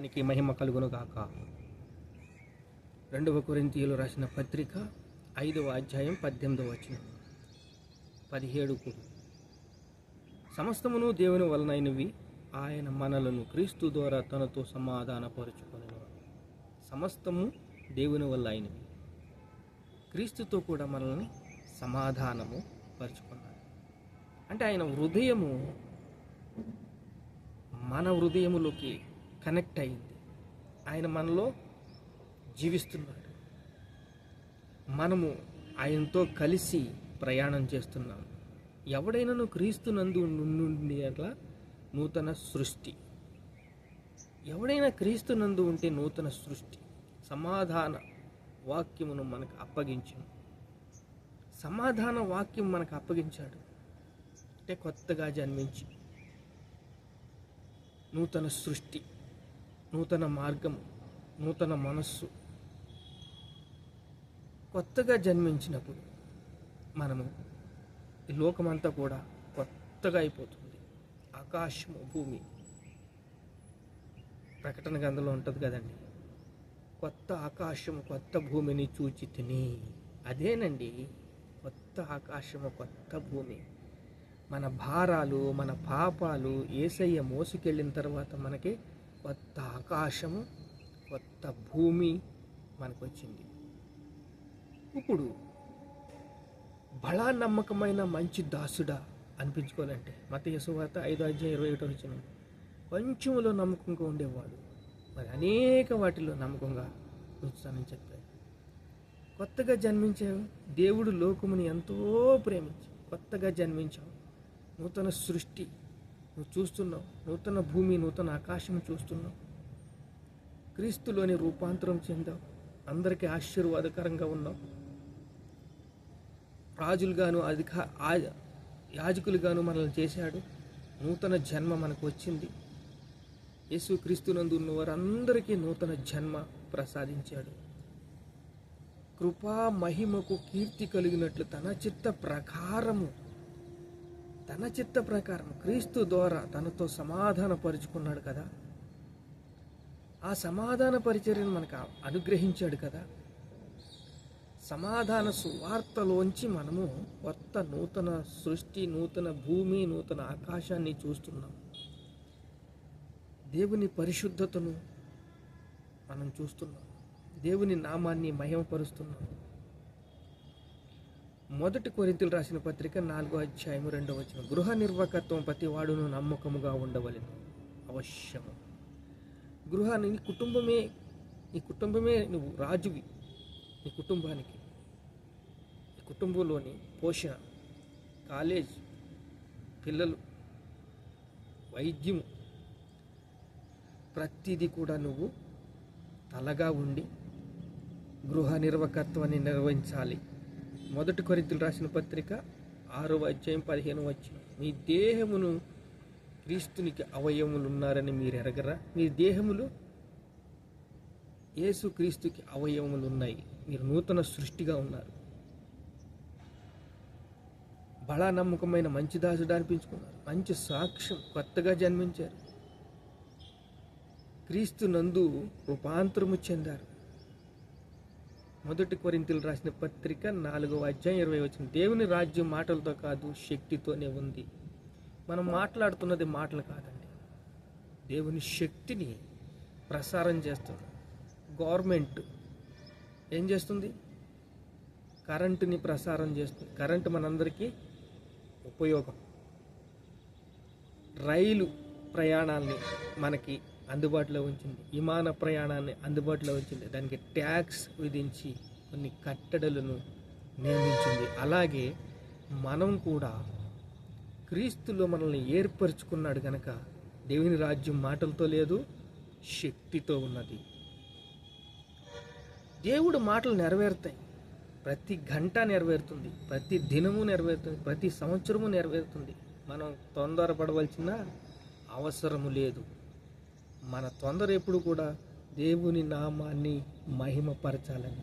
దానికి మహిమ కలుగునుగాక. రెండవ కొరింతీయులు రాసిన పత్రిక ఐదవ అధ్యాయం పద్దెనిమిదవ వచ్చిన పదిహేడుకు సమస్తమును దేవుని వలనైనవి ఆయన మనలను క్రీస్తు ద్వారా తనతో సమాధానపరుచుకొని సమస్తము దేవుని వల్ల అయినవి క్రీస్తుతో కూడా మనల్ని సమాధానము పరుచుకున్నాడు. అంటే ఆయన హృదయము మన హృదయములోకి కనెక్ట్ అయింది ఆయన మనలో జీవిస్తున్నాడు. మనము ఆయనతో కలిసి ప్రయాణం చేస్తున్నాం. ఎవడైనాను క్రీస్తు నందు నుండి అట్లా నూతన సృష్టి. ఎవడైనా క్రీస్తు నందు ఉంటే నూతన సృష్టి. సమాధాన వాక్యమును మనకు అప్పగించను. సమాధాన వాక్యం మనకు అప్పగించాడు. అంటే కొత్తగా జన్మించి నూతన సృష్టి. నూతన మార్గం నూతన మనస్సు కొత్తగా జన్మించినప్పుడు మనము ఈ లోకమంతా కూడా కొత్తగా అయిపోతుంది. ఆకాశము భూమి. ప్రకటన గంధలో ఉంటుంది కదండి. కొత్త ఆకాశము కొత్త భూమిని చూచి తిని అదేనండి కొత్త ఆకాశము కొత్త భూమి. మన భారాలు మన పాపాలు ఏసయ్య మోసుకెళ్ళిన తర్వాత మనకి కొత్త ఆకాశము కొత్త భూమి మనకు వచ్చింది ఇప్పుడు బలా నమ్మకమైన మంచి దాసుడా అనిపించుకోవాలంటే మత యశువార్త ఐదు అధ్యాయం ఇరవై ఒకటో వచ్చిన కొంచెంలో నమ్మకంగా ఉండేవాడు మరి అనేక వాటిలో నమ్మకంగా ఉంచుతానని చెప్పాడు కొత్తగా జన్మించావు దేవుడు లోకముని ఎంతో ప్రేమించి కొత్తగా జన్మించావు నూతన సృష్టి నువ్వు చూస్తున్నావు. నూతన భూమి నూతన ఆకాశం చూస్తున్నావు. క్రీస్తులోని రూపాంతరం చెందావు. అందరికీ ఆశీర్వాదకరంగా ఉన్నావు. రాజులుగాను అధిక ఆ- యాజకులుగాను మనల్ని చేశాడు. నూతన జన్మ మనకు వచ్చింది. యేసు క్రీస్తునందు ఉన్న వారందరికీ నూతన జన్మ ప్రసాదించాడు. కృపా మహిమకు కీర్తి కలిగినట్లు తన చిత్త ప్రకారము తన చిత్త ప్రకారం క్రీస్తు ద్వారా తనతో సమాధాన పరుచుకున్నాడు కదా? ఆ సమాధాన పరిచర్యను మనకు అనుగ్రహించాడు కదా? సమాధాన సువార్తలోంచి మనము కొత్త నూతన సృష్టి నూతన భూమి నూతన ఆకాశాన్ని చూస్తున్నాం. దేవుని పరిశుద్ధతను మనం చూస్తున్నాం. దేవుని నామాన్ని మహిమపరుస్తున్నాం. మొదటి కొరింతలు రాసిన పత్రిక నాలుగో అధ్యాయము రెండవ వచ్చిన గృహ నిర్వాహకత్వం ప్రతి వాడును నమ్మకముగా ఉండవలెను. అవశ్యము. గృహాన్ని నీ కుటుంబమే నీ కుటుంబమే నువ్వు రాజువి. నీ కుటుంబానికి నీ కుటుంబంలోని పోషణ కాలేజ్ పిల్లలు వైద్యము. ప్రతిదీ కూడా నువ్వు తలగా ఉండి గృహ నిర్వకత్వాన్ని నిర్వహించాలి. మొదటి కొరింతలు రాసిన పత్రిక ఆరో అధ్యాయం పదిహేను వచ్చిన మీ దేహమును క్రీస్తునికి అవయవములు ఉన్నారని మీరు ఎరగరా? మీ దేహములు యేసు క్రీస్తుకి అవయవములు ఉన్నాయి మీరు నూతన సృష్టిగా ఉన్నారు. బలా నమ్మకమైన మంచి దాసుడు అనిపించుకున్నారు. మంచి సాక్ష్యం కొత్తగా జన్మించారు. క్రీస్తు నందు రూపాంతరము చెందారు. మొదటి కొరింతలు రాసిన పత్రిక నాలుగవ అధ్యాయం ఇరవై వచ్చిన దేవుని రాజ్యం మాటలతో కాదు శక్తితోనే ఉంది. మనం మాట్లాడుతున్నది మాటలు కాదండి. దేవుని శక్తిని ప్రసారం చేస్తుంది. గవర్నమెంట్ ఏం చేస్తుంది? కరెంటుని ప్రసారం చేస్తుంది. కరెంటు మనందరికీ ఉపయోగం. రైలు ప్రయాణాల్ని మనకి అందుబాటులో ఉంచింది. విమాన ప్రయాణాన్ని అందుబాటులో ఉంచింది. దానికి ట్యాక్స్ విధించి కొన్ని కట్టడలను నియమించింది. అలాగే మనం కూడా క్రీస్తులో మనల్ని ఏర్పరచుకున్నాడు కనుక దేవుని రాజ్యం మాటలతో లేదు శక్తితో ఉన్నది. దేవుడు మాటలు నెరవేరుతాయి. ప్రతి గంట నెరవేరుతుంది. ప్రతి దినము నెరవేరుతుంది. ప్రతి సంవత్సరము నెరవేరుతుంది. మనం తొందరపడవలసిన అవసరము లేదు. మన తొందర ఎప్పుడు కూడా దేవుని నామాన్ని మహిమపరచాలని.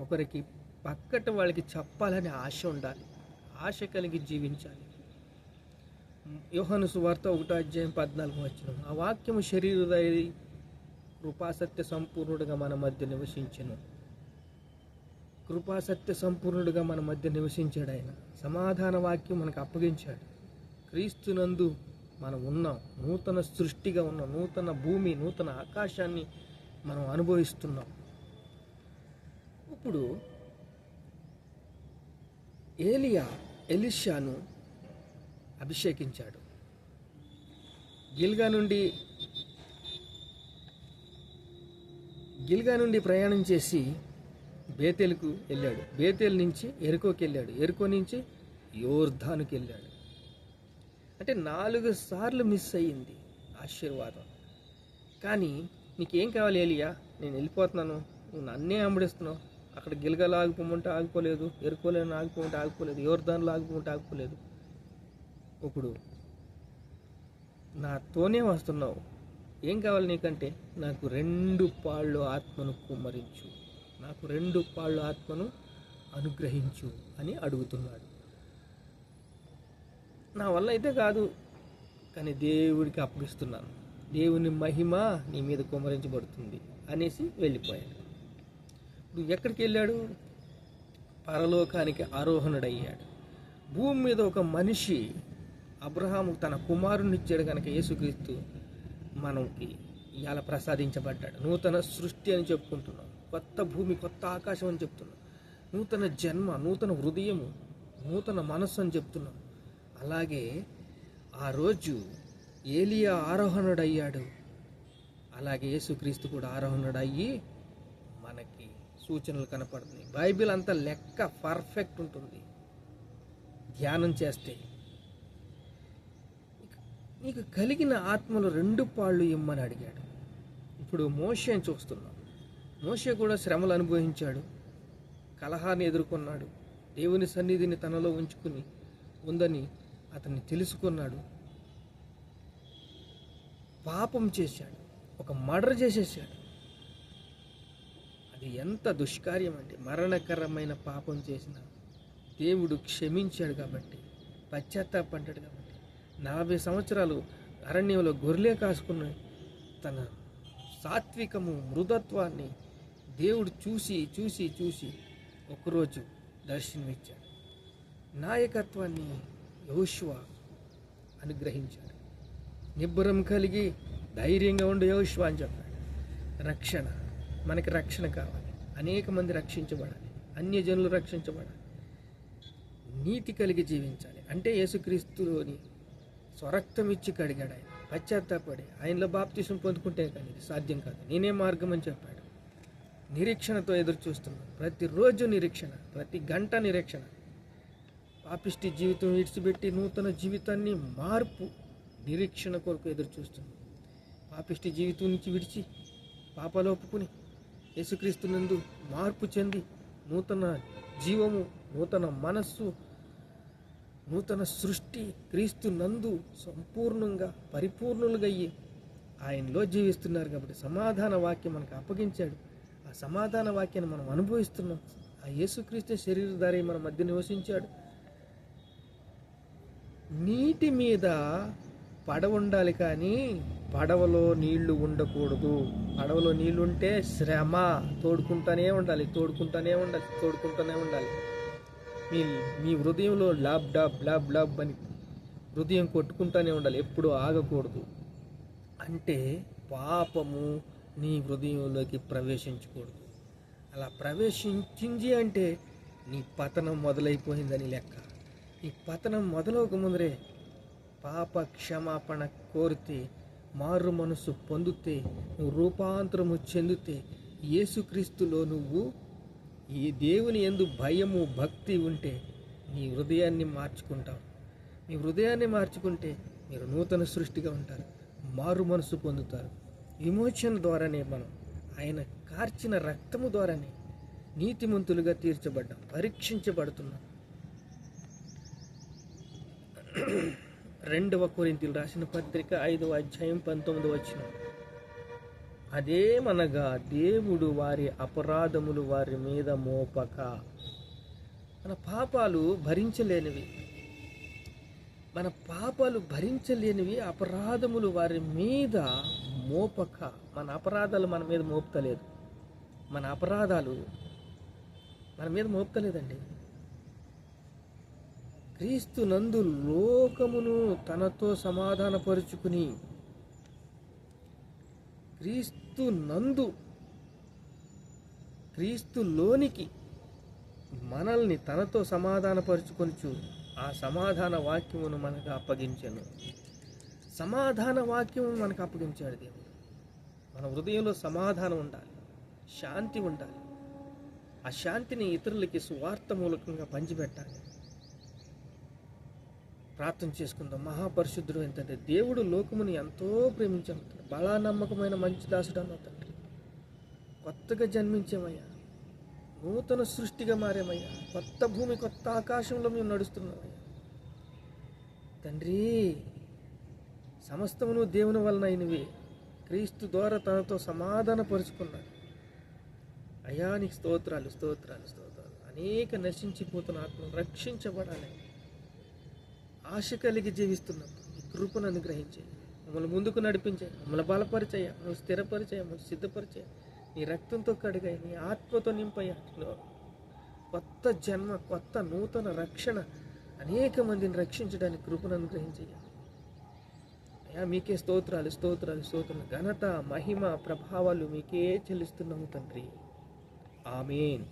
ఒకరికి పక్కట వాళ్ళకి చెప్పాలని ఆశ ఉండాలి. ఆశ కలిగి జీవించాలి. యోహను సువార్త ఒకటో అధ్యాయం పద్నాలుగు వచ్చిన ఆ వాక్యము శరీరుదై కృపాసత్య సంపూర్ణుడిగా మన మధ్య నివసించను. కృపాసత్య సంపూర్ణుడిగా మన మధ్య నివసించాడు ఆయన. సమాధాన వాక్యం మనకు అప్పగించాడు. క్రీస్తునందు మనం ఉన్నాం. నూతన సృష్టిగా ఉన్నాం. నూతన భూమి నూతన ఆకాశాన్ని మనం అనుభవిస్తున్నాం. ఇప్పుడు ఏలియా ఎలిషాను అభిషేకించాడు. గిల్గా నుండి గిల్గా నుండి ప్రయాణం చేసి బేతేలుకు వెళ్ళాడు. బేతేల్ నుంచి ఎరుకోకి వెళ్ళాడు. ఎరుకో నుంచి యోర్ధానుకి వెళ్ళాడు. అంటే నాలుగు సార్లు మిస్ అయ్యింది ఆశీర్వాదం. కానీ నీకేం కావాలి ఏలియా నేను వెళ్ళిపోతున్నాను. నువ్వు నన్నే అంబడిస్తున్నావు. అక్కడ గిలగలు ఆగిపోమంటే ఆగిపోలేదు ఎరుకోలేని ఆగిపోమంటే ఆగిపోలేదు యోర్ధాన్లో ఆగిపోమంటే ఆగిపోలేదు. ఇప్పుడు నాతోనే వస్తున్నావు. ఏం కావాలి నీకంటే? నాకు రెండు పాళ్ళు ఆత్మను కుమ్మరించు. నాకు రెండు పాళ్ళు ఆత్మను అనుగ్రహించు అని అడుగుతున్నాడు. నా వల్ల అయితే కాదు. కానీ దేవుడికి అప్పగిస్తున్నాను. దేవుని మహిమ నీ మీద కుమరించబడుతుంది అనేసి వెళ్ళిపోయాడు. ఇప్పుడు ఎక్కడికి వెళ్ళాడు? పరలోకానికి ఆరోహణుడయ్యాడు. భూమి మీద ఒక మనిషి అబ్రహాము తన కుమారుని ఇచ్చాడు కనుక యేసుక్రీస్తు మనకి ఇవాళ ప్రసాదించబడ్డాడు. నూతన సృష్టి అని చెప్పుకుంటున్నాం. కొత్త భూమి కొత్త ఆకాశం అని చెప్తున్నాం. నూతన జన్మ నూతన హృదయము నూతన మనస్సు అని చెప్తున్నాం. అలాగే ఆ రోజు ఏలియా ఆరోహణుడయ్యాడు. అలాగే యేసుక్రీస్తు కూడా ఆరోహణుడయ్యి మనకి సూచనలు కనపడుతుంది బైబిల్ అంతా లెక్క పర్ఫెక్ట్ ఉంటుంది. ధ్యానం చేస్తే నీకు కలిగిన ఆత్మలు రెండు పాళ్ళు ఇమ్మని అడిగాడు. ఇప్పుడు మోషేని చూస్తున్నాం. మోషే కూడా శ్రమలు అనుభవించాడు. కలహాన్ని ఎదుర్కొన్నాడు. దేవుని సన్నిధిని తనలో ఉంచుకుని ఉందని అతన్ని తెలుసుకున్నాడు. పాపం చేశాడు. ఒక మర్డర్ చేసేసాడు. అది ఎంత దుష్కార్యం అంటే మరణకరమైన పాపం చేసిన దేవుడు క్షమించాడు కాబట్టి పశ్చాత్తాపడ్డాడు కాబట్టి నలభై సంవత్సరాలు అరణ్యంలో గొర్రెలే కాసుకున్న తన సాత్వికము మృదత్వాన్ని దేవుడు చూసి చూసి చూసి ఒకరోజు దర్శనమిచ్చాడు. నాయకత్వాన్ని యోశువ అనుగ్రహించాడు. నిబ్బరం కలిగి ధైర్యంగా ఉండు యోశువ అని చెప్పాడు. రక్షణ మనకి రక్షణ కావాలి. అనేక మంది రక్షించబడాలి. అన్యజనులు రక్షించబడాలి. నీతి కలిగి జీవించాలి. అంటే యేసుక్రీస్తులోని స్వరక్తం ఇచ్చి కడిగాడు ఆయన. పశ్చాత్తాపడి ఆయనలో బాప్తీసం పొందుకుంటే కానీ ఇది సాధ్యం కాదు. నేనే మార్గం అని చెప్పాడు. నిరీక్షణతో ఎదురు చూస్తున్నాను ప్రతిరోజు నిరీక్షణ ప్రతి గంట నిరీక్షణ. పాపిష్టి జీవితం విడిచిపెట్టి నూతన జీవితాన్ని మార్పు నిరీక్షణ కొరకు ఎదురు చూస్తుంది పాపిష్టి జీవితం నుంచి విడిచి పాపలోపుకుని యేసుక్రీస్తునందు మార్పు చెంది నూతన జీవము నూతన మనస్సు నూతన సృష్టి క్రీస్తు నందు సంపూర్ణంగా పరిపూర్ణులుగా అయ్యి ఆయనలో జీవిస్తున్నారు కాబట్టి సమాధాన వాక్యం మనకు అప్పగించాడు. ఆ సమాధాన వాక్యాన్ని మనం అనుభవిస్తున్నాం. ఆ యేసుక్రీస్తు శరీరధారి మన మధ్య నివసించాడు. నీటి మీద పడవ ఉండాలి కానీ పడవలో నీళ్ళు ఉండకూడదు. పడవలో నీళ్ళు ఉంటే శ్రమ. తోడుకుంటానే ఉండాలి తోడుకుంటానే ఉండాలి తోడుకుంటూనే ఉండాలి. మీ మీ హృదయంలో లాబ్ డాబ్ లాబ్ లాబ్ అని హృదయం కొట్టుకుంటూనే ఉండాలి ఎప్పుడు ఆగకూడదు. అంటే పాపము నీ హృదయంలోకి ప్రవేశించకూడదు. అలా ప్రవేశించింది అంటే నీ పతనం మొదలైపోయిందని లెక్క. ఈ పతనం మొదలవక ముందరే పాప క్షమాపణ కోరితే మారు మనసు పొందితే నువ్వు రూపాంతరము చెందితే యేసుక్రీస్తులో నువ్వు ఈ దేవుని ఎందు భయము భక్తి ఉంటే నీ హృదయాన్ని మార్చుకుంటావు. మీ హృదయాన్ని మార్చుకుంటే మీరు నూతన సృష్టిగా ఉంటారు మారు మనసు పొందుతారు. విమోచన ద్వారానే మనం ఆయన కార్చిన రక్తము ద్వారానే నీతిమంతులుగా తీర్చబడ్డాం పరీక్షించబడుతున్నాం. రెండవ కొరింతలు రాసిన పత్రిక ఐదవ అధ్యాయం పంతొమ్మిది వచ్చిన అదేమనగా దేవుడు వారి అపరాధములు వారి మీద మోపక. మన పాపాలు భరించలేనివి. మన పాపాలు భరించలేనివి అపరాధములు వారి మీద మోపక. మన అపరాధాలు మన మీద మోపుతలేదు. మన అపరాధాలు మన మీద మోపుతలేదండి. క్రీస్తు నందు లోకమును తనతో సమాధానపరుచుకుని క్రీస్తు నందు క్రీస్తులోనికి మనల్ని తనతో సమాధానపరుచుకొనుచు ఆ సమాధాన వాక్యమును మనకు అప్పగించను. సమాధాన వాక్యము మనకు అప్పగించాడు దేవుడు. మన హృదయంలో సమాధానం ఉండాలి శాంతి ఉండాలి. ఆ శాంతిని ఇతరులకి సువార్త మూలకంగా పంచిపెట్టాలి. ప్రార్థన చేసుకుందాం. మహాపరిశుద్ధుడు ఏంటంటే దేవుడు లోకముని ఎంతో ప్రేమించాను బలా నమ్మకమైన మంచి దాసుడు అన్న తండ్రి కొత్తగా జన్మించామయ్యా. నూతన సృష్టిగా మారామయ్యా. కొత్త భూమి కొత్త ఆకాశంలో మేము నడుస్తున్నామయ్యా. తండ్రి సమస్తమును దేవుని వలన అయినవి. క్రీస్తు ద్వారా తనతో సమాధానపరుచుకున్నాడు అయా నీకు స్తోత్రాలు స్తోత్రాలు స్తోత్రాలు. అనేక నశించిపోతున్న ఆత్మను రక్షించబడాలి. ఆశ కలిగి జీవిస్తున్నాం ఈ కృపను అనుగ్రహించే మమ్మల్ని ముందుకు నడిపించాయి మమ్మల్ని బలపరిచయ మమ్మల్ని స్థిరపరిచయ మమ్మల్ని సిద్ధపరిచయ నీ రక్తంతో కడిగాయి నీ ఆత్మతో నింపయ్యా కొత్త జన్మ కొత్త నూతన రక్షణ అనేక మందిని రక్షించడానికి కృపను అనుగ్రహించయ్యా అయ్యా మీకే స్తోత్రాలు స్తోత్రాలు స్తోత్రాలు. ఘనత మహిమ ప్రభావాలు మీకే చెల్లిస్తున్నాము తండ్రి. ఆమెన్.